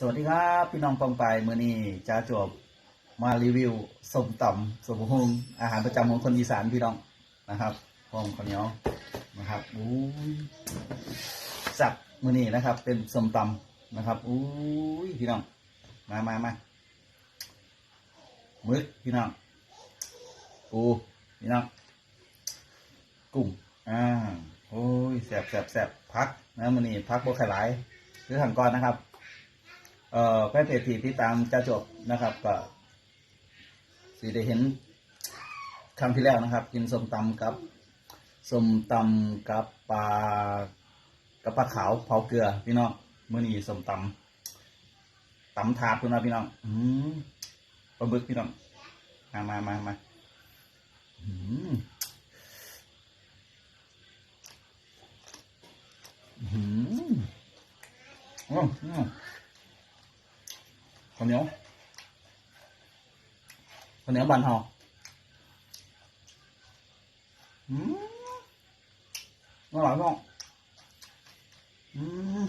สวัสดีครับพี่น้องปองไปมือนี้จ้าจบมารีวิวสมตำสมหงอาหารประจำของคนอีสานพี่น้องนะครับพร้อมข้าวเหนียวนะครับอู้ยสับมือนี้นะครับ เป็นสมตำนะครับอู้ยพี่น้องมามามามึกพี่น้องปูพี่น้องกุ้งอ่าโอ้ยแสบแสบแสบพักนะมือนี้พักบ่ขายหลายคือทางก่อนนะครับ เอ่อแฟนเพจที่ติดตามจะจบนะครับ ก็สิได้เห็นครั้งที่แล้วนะครับ กินส้มตำกับส้มตำกับปลากับปลาขาวเผาเกลือพี่น้องมื้อนี้ส้มตำตำถาดพี่น้องพี่น้องอืมปลาบึกพี่น้องมามามามาอืมอืมอืมอืม ข้าวเหนียวข้าวเหนียวบานเฮาอืมอร่อยมากอืม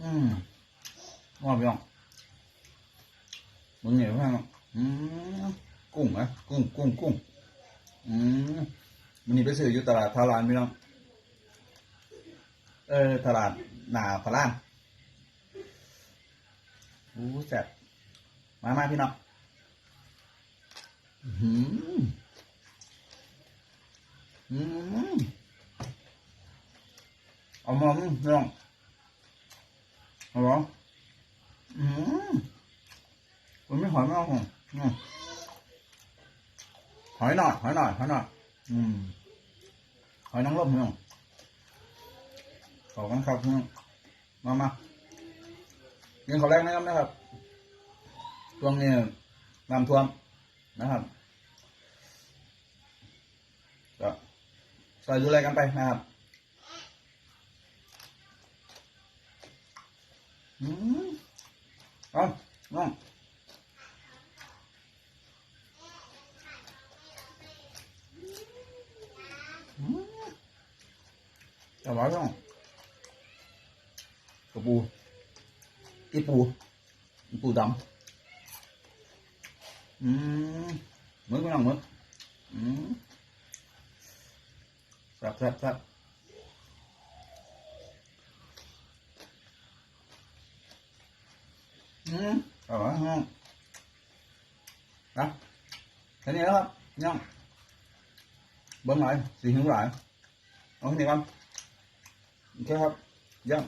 อืมอร่อยมากมึงเหนียวมากอืมกุ้งนะกุ้งกุ้งกุ้งอืมมันนี่ไปซื้ออยู่ตลาดทารานพี่น้อง เออ ตลาดหนาพระล่างอู้แซ่บมามาพี่น้องอื้อหืมอืมเอามาพี่น้องเอาหรออืมมันไม่หอยไม่เอาของอืมหอยหน่อยหอยหน่อยหอยหน่อยอืมหอยนางรมน้อง ขอกันครับมามาเงินขอแรกนะครับนะครับช่วงนี้น้ำท่วมนะครับก็ช่วยดูแลกันไปนะครับอืมเอน้องอืมอร่อยน้อง กระปูอีปูปูดำอืมมึกไม่ต้องมึกอืมแซ่บแซ่บแซ่บอืมอร่อยน้องนะแค่นี้แล้วครับน้องเบิ้งหน่อยสีหิวหลายเอาแค่นี้ก่อนโอเคครับเยัง